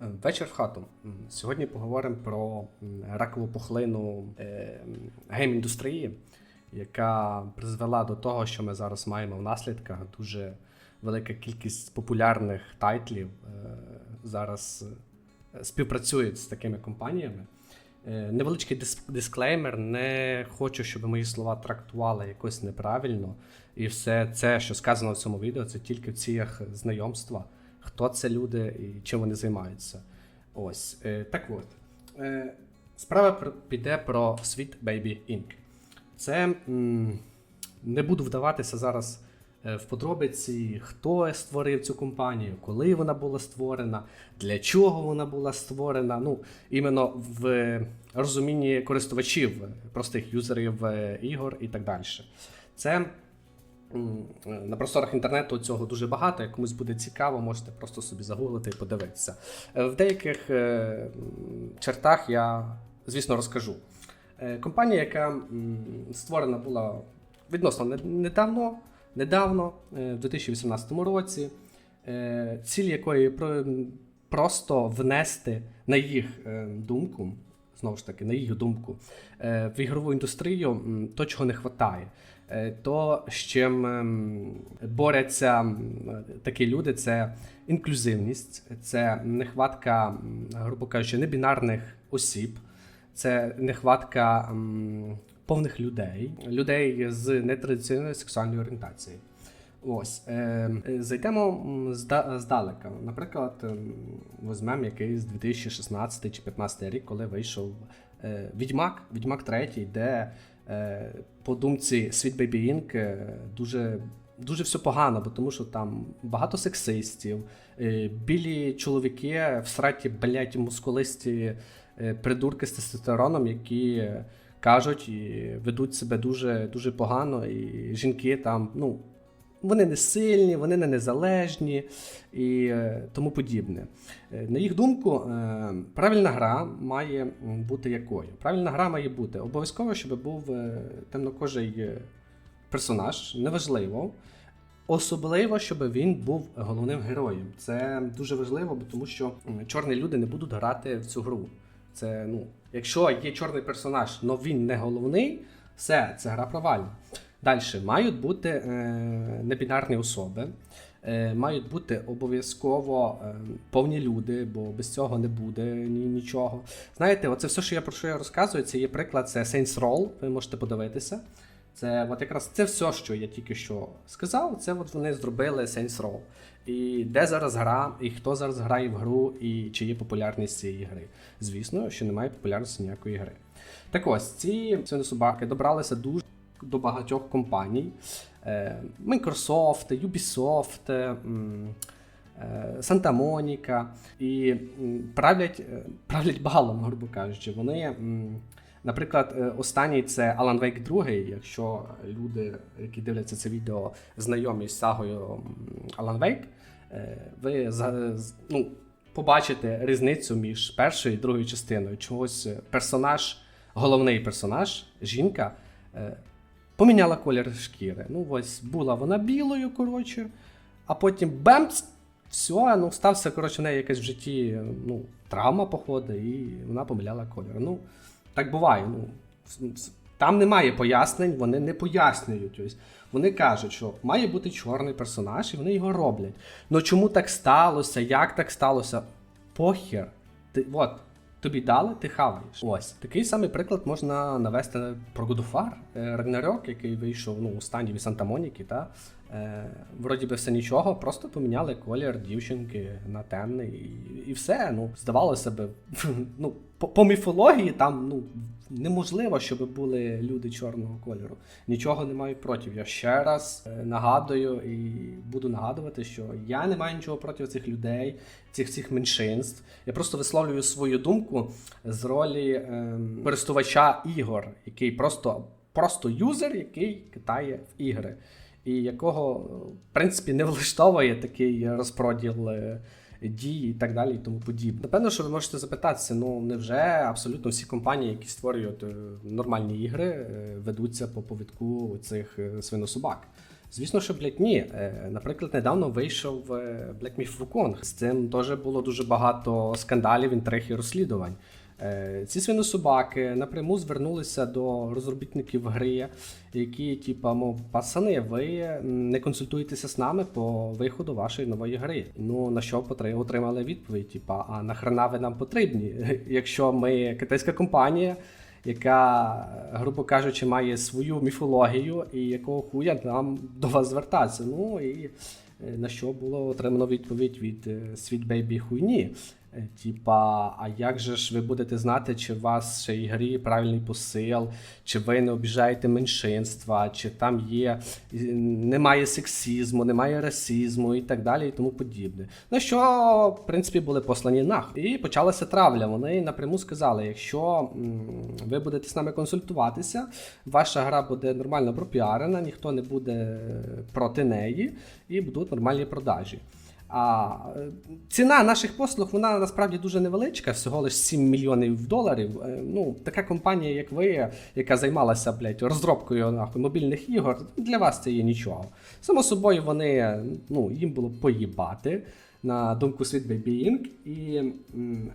Вечір в хату. Сьогодні поговоримо про ракову пухлину е, гейм-індустрії, яка призвела до того, що ми зараз маємо в наслідках дуже велика кількість популярних тайтлів е, зараз е, співпрацюють з такими компаніями. Невеличкий дис- дисклеймер. Не хочу, щоб мої слова трактували якось неправильно. І все це, що сказано в цьому відео, це тільки в цілях знайомства. Хто це люди і чим вони займаються. Ось. Е, так от. Е, справа пр- піде про Sweet Baby Inc. Це не буду вдаватися зараз е, в подробиці, хто створив цю компанію, коли вона була створена, для чого вона була створена. Ну, іменно в розумінні користувачів, простих юзерів ігор і так далі. Це на просторах інтернету цього дуже багато. Як комусь буде цікаво, можете просто собі загуглити і подивитися. Е, В деяких е, чертах я, звісно, розкажу. Е, Компанія, яка створена була відносно недавно, недавно, е, в 2018 році, е, ціль якої просто внести на їх е, думку, знову ж таки, на їх думку, е, в ігрову індустрію то, чого не вистачає. То, з чим ем, борються такі люди, це інклюзивність, це нехватка, грубо кажучи, небінарних осіб, це нехватка повних людей, людей з нетрадиційною сексуальною орієнтацією. Ось е, е, зайдемо здалека. Наприклад, ем, візьмемо якийсь 2016 чи 2015 рік, коли вийшов е, Відьмак, Відьмак 3, де е, по думці Sweet Baby Inc. е, дуже. Дуже все погано, бо тому що там багато сексистів, е, білі чоловіки в сраті, блять, мускулисті е, придурки з тестостероном, які е, кажуть і ведуть себе дуже, дуже погано, і жінки там, ну, вони не сильні, вони не незалежні і е, тому подібне. Е, На їх думку, е, правильна гра має бути якою? Правильна гра має бути обов'язково, щоб був темнокожий персонаж, неважливо. Особливо, щоб він був головним героєм. Це дуже важливо, тому що чорні люди не будуть грати в цю гру. Це ну, якщо є чорний персонаж, але він не головний, все, це гра провальна. Далі мають бути е, небінарні особи, е, мають бути обов'язково е, повні люди, бо без цього не буде ні, нічого. Знаєте, оце все, що я про що я розказую, це є приклад, це Saints Row, ви можете подивитися. Це от якраз це все, що я тільки що сказав. Це от вони зробили Saints Row. І де зараз гра, і хто зараз грає в гру, і чи є популярність цієї гри. Звісно, що немає популярності ніякої гри. Так ось, ці собаки добралися дуже до багатьох компаній: Е, Microsoft, Ubisoft, е, Santa Monica. І правлять, е, правлять балом, грубо кажучи. Вони. Наприклад, останній це Alan Wake 2, якщо люди, які дивляться це відео, знайомі з сагою Wake, е, ви ну, побачите різницю між першою і другою частиною. Чогось персонаж, головний персонаж, жінка, поміняла колір шкіри. Ну, ось була вона білою, коротше, а потім бемц! Все, ну стався, коротше, в неї якась в житті ну, травма, походу, і вона поміняла колір. Ну, так буває. Ну, там немає пояснень, вони не пояснюють. Ось. Вони кажуть, що має бути чорний персонаж, і вони його роблять. Ну чому так сталося? Як так сталося? Похер. Ти, от, тобі дали, ти хаваєш. Ось. Такий самий приклад можна навести про God of. Е, який вийшов ну, у стані від Санта Моніки, та? Е, вроді би все нічого, просто поміняли колір дівчинки на темний і, і все. Ну, здавалося б, ну, по, по міфології там ну, неможливо, щоб були люди чорного кольору. Нічого не маю проти. Я ще раз е, нагадую і буду нагадувати, що я не маю нічого проти цих людей, цих всіх меншинств. Я просто висловлюю свою думку з ролі ем, користувача ігор, який просто, просто юзер, який китає в ігри і якого, в принципі, не влаштовує такий розпроділ е, дій і так далі, і тому подібне. Напевно, що ви можете запитатися: ну невже абсолютно всі компанії, які створюють е, нормальні ігри, е, ведуться по повідку цих свинособак? Звісно, що, блядь, ні. Наприклад, недавно вийшов Black Myth Wukong. З цим теж було дуже багато скандалів, інтриг і розслідувань. Е, Ці свинособаки напряму звернулися до розробітників гри, які, типа, мов, пацани, ви не консультуєтеся з нами по виходу вашої нової гри. Ну на що отримали відповідь? Типа, а нахрена ви нам потрібні? Якщо ми китайська компанія, яка, грубо кажучи, має свою міфологію, і якого хуя нам до вас звертатися. Ну і е, на що було отримано відповідь від е, Sweet Baby хуйні. Е, Типа, а як же ж ви будете знати, чи у вас ще грі правильний посил, чи ви не обіжаєте меншинства, чи там є немає сексізму, немає расизму і так далі, і тому подібне. На що, в принципі, були послані нах. І почалася травля. Вони напряму сказали: якщо ви будете з нами консультуватися, ваша гра буде нормально пропіарена, ніхто не буде е, проти неї, і будуть нормальні продажі. А ціна наших послуг вона насправді дуже невеличка, всього лише 7 мільйонів доларів. Е, Ну, така компанія, як ви, яка займалася блядь, розробкою нахуй, мобільних ігор, для вас це є нічого. Само собою, вони ну, їм було поїбати. На думку Sweet Baby Inc. І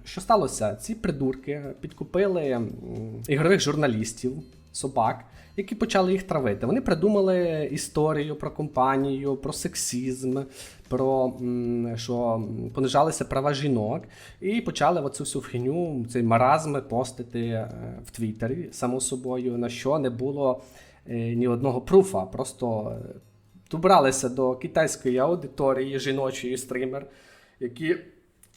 що сталося? Ці придурки підкупили ігрових журналістів, собак, які почали їх травити. Вони придумали історію про компанію, про сексізм, про що понижалися права жінок, і почали оцю всю фігню, цей маразм постити е, в Твіттері, само собою, на що не було е, ні одного пруфа. Просто е, добралися до китайської аудиторії жіночої стрімер, які,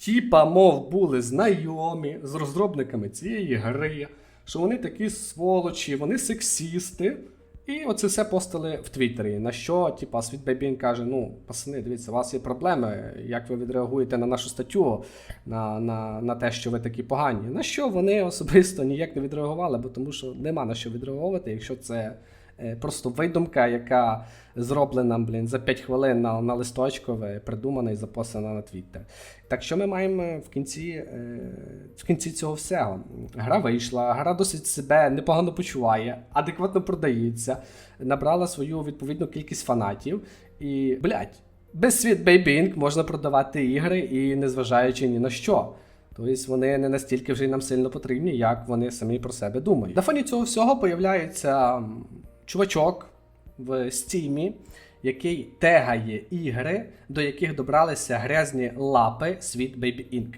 типа, мов, були знайомі з розробниками цієї гри, що вони такі сволочі, вони сексісти. І оце все постили в Твіттері. На що, типа, Світ Бейбін каже: ну, пацани, дивіться, у вас є проблеми. Як ви відреагуєте на нашу статтю, на, на, на те, що ви такі погані? На що вони особисто ніяк не відреагували, бо тому що нема на що відреагувати, якщо це просто видумка, яка зроблена, блін, за 5 хвилин на, на листочкове, придумана і записана на Твіттер. Так що ми маємо в кінці, е, в кінці цього всього? Гра вийшла, гра досить себе непогано почуває, адекватно продається, набрала свою відповідну кількість фанатів. І, блядь, без світ Бейбінг можна продавати ігри і незважаючи ні на що. Тобто вони не настільки вже нам сильно потрібні, як вони самі про себе думають. На фоні цього всього появляється м, чувачок в стімі, який тегає ігри, до яких добралися грязні лапи світ Baby Inc.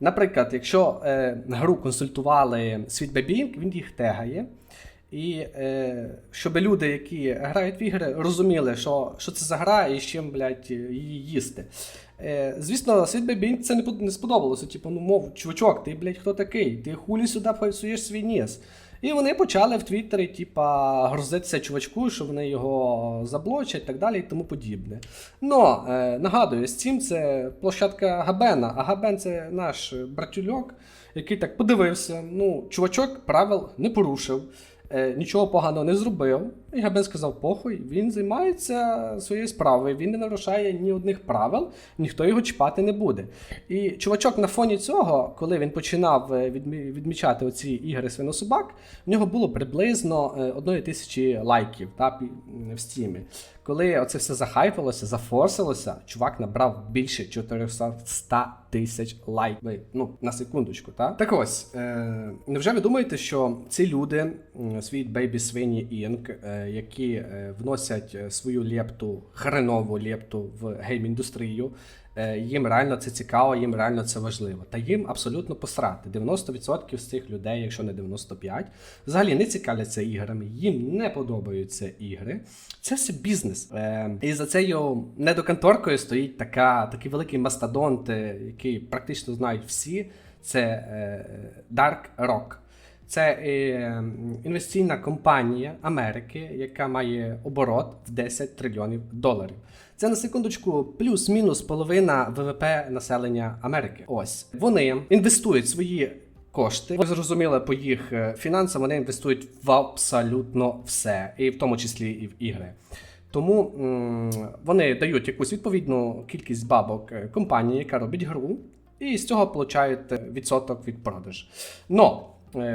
Наприклад, якщо е, гру консультували світ Baby Inc., він їх тегає. І е, щоб люди, які грають в ігри, розуміли, що, що це за гра і з чим, блядь, її їсти. Е, звісно, Sweet Baby це не, не сподобалося. Типу, ну мов, чувачок, ти, блядь, хто такий? Ти хулі сюди псуєш свій ніс. І вони почали в Твіттері, типа, грозитися чувачку, що вони його заблочать так далі і тому подібне. Но е, нагадую, Steam це площадка Габена, а Габен це наш братюльок, який так подивився. Ну, чувачок правил не порушив. Е, Нічого поганого не зробив. І Габен сказав: похуй, він займається своєю справою, він не нарушає ні одних правил, ніхто його чіпати не буде. І чувачок на фоні цього, коли він починав е, відмічати оці ігри свинособак, в нього було приблизно е, одної тисячі лайків та, в стімі. Коли оце все захайпилося, зафорсилося, чувак набрав більше 400 тисяч лайків. Ну, на секундочку, так? Так ось, е, невже ви думаєте, що ці люди, Sweet Baby Свині Inc., е, які е, вносять е, свою лепту, хренову лепту в гейм-індустрію, їм реально це цікаво, їм реально це важливо. Та їм абсолютно посрати. 90% з цих людей, якщо не 95%, взагалі не цікавляться іграми, їм не подобаються ігри. Це все бізнес. І за цією недоконторкою стоїть така, такий великий мастодонт, який практично знають всі. Це Dark Rock. Це е, інвестиційна компанія Америки, яка має оборот в 10 трильйонів доларів. Це на секундочку плюс-мінус половина ВВП населення Америки. Ось вони інвестують свої кошти. Ви зрозуміли по їх е, фінансам, вони інвестують в абсолютно все, і в тому числі і в ігри. Тому вони дають якусь відповідну кількість бабок е, компанії, яка робить гру, і з цього получають відсоток від продаж. Но,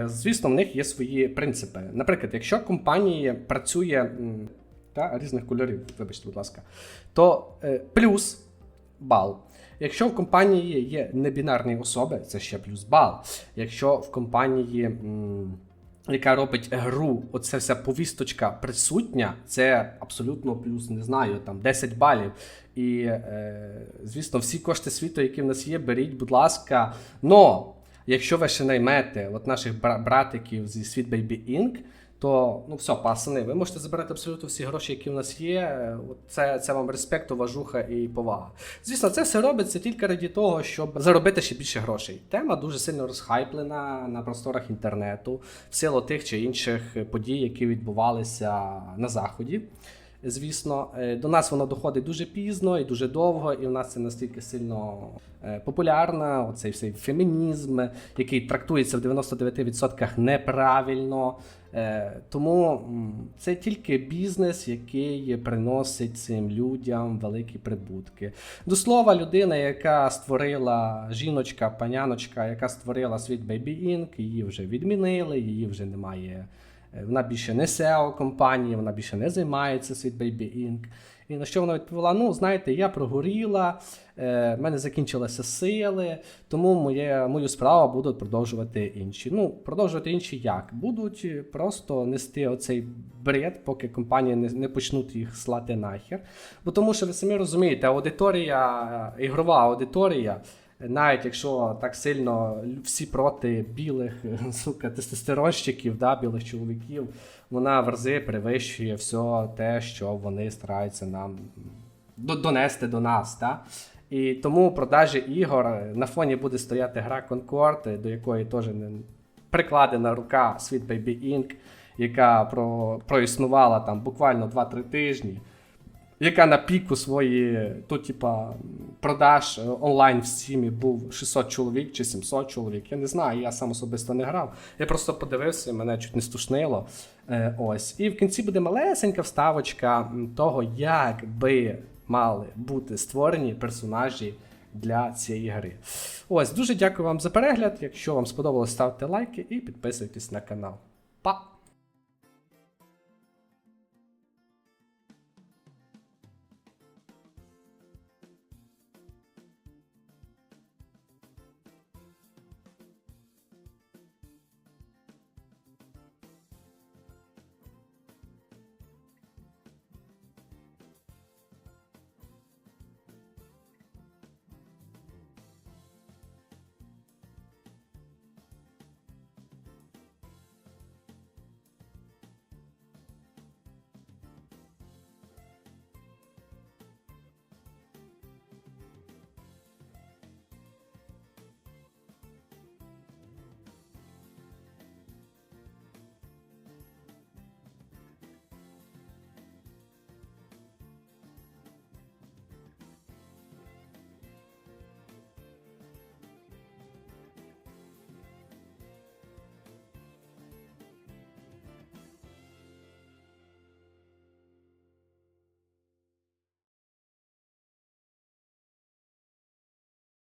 звісно, в них є свої принципи. Наприклад, якщо компанії працює та, різних кольорів, вибачте, будь ласка, то е, плюс бал. Якщо в компанії є небінарні особи, це ще плюс бал. Якщо в компанії, яка робить гру, оця вся повісточка присутня, це абсолютно плюс, не знаю, там 10 балів. І, е, звісно, всі кошти світу, які в нас є, беріть, будь ласка. Но якщо ви ще наймете от наших братиків зі Sweet Baby Inc., то ну все, пасани, ви можете забирати абсолютно всі гроші, які в нас є. Е, Це, це вам респект, уважуха і повага. Звісно, це все робиться тільки раді того, щоб заробити ще більше грошей. Тема дуже сильно розхайплена на просторах інтернету, в силу тих чи інших подій, які відбувалися на заході. Звісно, Е, до нас воно доходить дуже пізно і дуже довго, і в нас це настільки сильно е, популярно. Оцей всей фемінізм, який трактується в 99% неправильно. Е, Тому це тільки бізнес, який приносить цим людям великі прибутки. До слова, людина, яка створила жіночка, паняночка, яка створила світ Baby Inc., її вже відмінили, її вже немає. Е, Вона більше не SEO компанії, вона більше не займається світ Baby Inc. І на що вона відповіла: ну, знаєте, я прогоріла, е, в мене закінчилися сили, тому моє, мою справу будуть продовжувати інші. Ну, продовжувати інші як? Будуть просто нести оцей бред, поки компанії не, не почнуть їх слати нахер. Бо тому що ви самі розумієте, аудиторія, ігрова аудиторія. Навіть якщо так сильно всі проти білих сука, тестостеронщиків, да, білих чоловіків, вона в рази перевищує все те, що вони стараються нам донести до нас. Да? І тому продажі ігор на фоні буде стояти гра Concord, до якої теж прикладена рука Sweet Baby Inc., яка про, проіснувала там буквально 2-3 тижні яка на піку свої, то, типа, продаж е, онлайн в стімі був 600 чоловік чи 700 чоловік. Я не знаю, я сам особисто не грав. Я просто подивився, мене чуть не стушнило. Е, ось. І в кінці буде малесенька вставочка того, як би мали бути створені персонажі для цієї гри. Ось, дуже дякую вам за перегляд. Якщо вам сподобалось, ставте лайки і підписуйтесь на канал. Па!